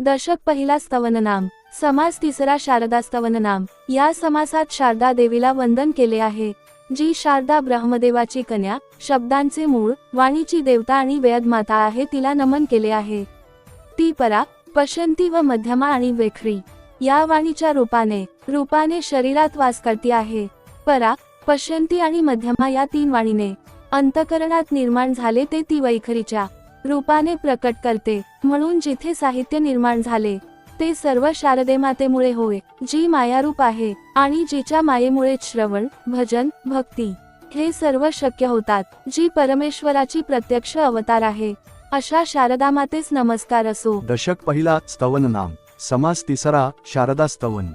दशक पहिला स्तवननाम समास तिसरा शारदा स्तवननाम. या समासात शारदा देवीला वंदन केले आहे जी शारदा ब्रह्मदेवाची कन्या शब्दांचे मूळ वाणीची देवता आणि वेदमाता आहे तिला नमन केले आहे. ती परा पशंती व मध्यमा आणि वेखरी. या वाणीच्या रूपाने रूपाने शरीरात वास करती आहे. परा पशंती आणि मध्यमा या तीन वाणीने अंतकरणात निर्माण झाले ते ती वैखरीच्या रूपाने प्रकट करते. म्हणून जिथे साहित्य निर्माण झाले ते सर्व शारदेमातेमुळे होय जी मायारूप आहे आणि जिच्या मायेमुळे श्रवण भजन भक्ती हे सर्व शक्य होतात जी परमेश्वराची प्रत्यक्ष अवतार आहे. अशा शारदा मातेस नमस्कार असो. दशक पहिला स्तवन नाम समास तिसरा शारदा स्तवन.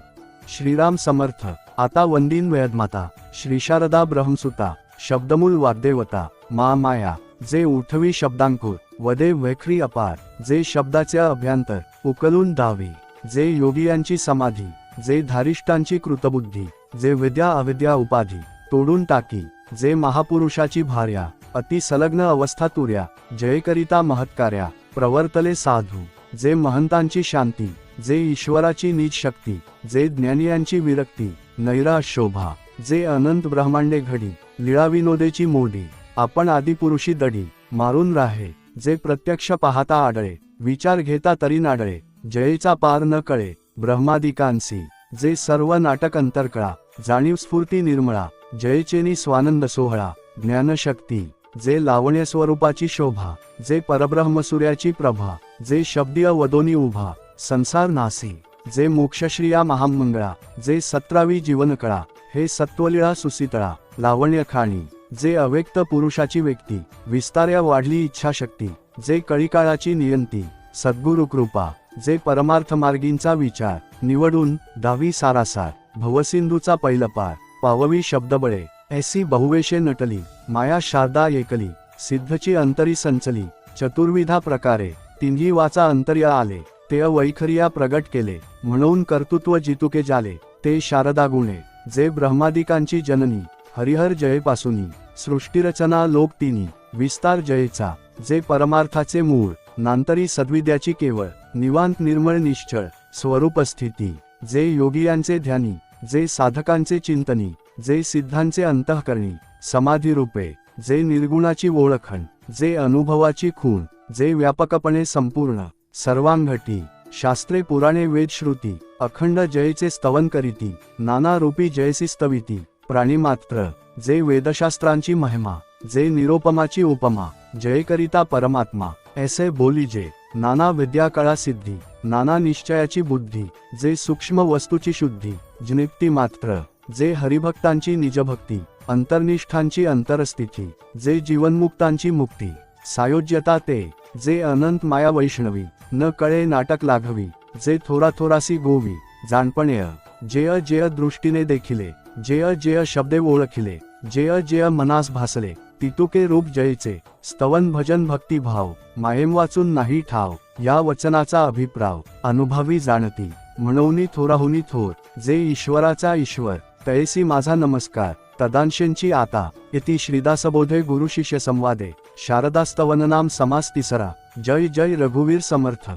श्रीराम समर्थ आता वंदीन वेदमाता श्री शारदा ब्रह्मसुता शब्दमूल वाग्देवता मा माया जे उठवी शब्दांकुर वदे वैखरी अपार जे शब्दाचे अभ्यंतर उकलून दावी जे योगियांची समाधी जे धारिष्ठांची कृतबुद्धी जे विद्या अविद्या उपाधी तोडून टाकी जे महापुरुषाची भार्या अति संलग्न अवस्था तुर्या जयकरिता महत्कार्या प्रवर्तले साधू जे महंतांची शांती जे ईश्वराची नीच शक्ती जे ज्ञानियांची विरक्ती नैरा शोभा जे अनंत ब्रह्मांडे घडी लीळा विनोदेची मोडी आपण आदिपुरुषी दडी मारून राहे. जे प्रत्यक्ष पाहता आढळे विचार घेता तरी नाडळे जयेचा पार न कळे ब्रह्मादिकांसी जे सर्व नाटक अंतरकळा जाणीव स्फूर्ती निर्मळा जयचेनी स्वानंद सोहळा ज्ञानशक्ती जे लावण्य स्वरूपाची शोभा जे परब्रह्म सूर्याची प्रभा जे शब्दीय वदोनी उभा संसार नासी जे मोक्षश्रिया महामंगळा जे सतरावी जीवनकळा हे सत्वलीळा सुसितळा लावण्य खाणी जे अव्यक्त पुरुषाची व्यक्ती विस्तार्या वाढली इच्छाशक्ती जे कळीकाळाची नियंती सद्गुरु कृपा जे परमार्थ मार्गींचा विचार निवडून दहावी सारासार भवसिंधूचा पैलपार पाववी शब्दबळे ऐसी बहुवेशे नटली माया शारदा एकली सिद्धची अंतरी संचली चतुर्विधा प्रकारे तिन्ही वाचा अंतर्या आले ते वैखरिया प्रगट केले म्हणून कर्तृत्व जितुके जाले ते शारदा गुणे जे ब्रह्मादिकांची जननी हरिहर जयपासुनी. सृष्टीरचना लोक तिनी विस्तार जयेचा जे परमार्थाचे मूळ नांतरी सद्विद्याची केवळ निवांत निर्मळ निश्चळ स्वरूपस्थिती जे योगियांचे ध्यानी जे साधकांचे चिंतनी जे सिद्धांचे अंतःकरणी समाधी रूपे जे निर्गुणाची ओळखण जे अनुभवाची खूण जे व्यापकपणे संपूर्ण सर्वांगटी शास्त्रे पुराणे वेदश्रुती अखंड जयचे स्तवन करीती नाना रूपी जयसी स्तविती प्राणीमात्र जे वेदशास्त्रांची महिमा जे निरोपमाची उपमा जयकरिता परमात्मा ऐसे बोलीजे नाना विद्या कळा सिद्धी नाना निश्चयाची बुद्धी जे सूक्ष्म वस्तूची शुद्धी जिनिप्ती मात्र जे हरिभक्तांची निजभक्ती अंतर्निष्ठांची अंतरस्थिती जे जीवनमुक्तांची मुक्ती सायोज्यता ते जे अनंत माया वैष्णवी न कळे नाटक लाघवी जे थोरा थोरासी गोवी जाणपणेय जेय जेय दृष्टीने देखिले. जय जेय शब्दे ओळखिले जय जेय मनास भासले तितुके रूप जयचे स्तवन भजन भक्ती भाव मायेम वाचून नाही ठाव या वचनाचा अभिप्राव अनुभवी जाणती म्हणूनी थोराहुनी थोर जे ईश्वराचा ईश्वर तयसी माझा नमस्कार तदांशेंची आता इति श्रीदासबोधे गुरु शिष्य संवादे शारदास्तवननाम समास तिसरा जय जय रघुवीर समर्थ.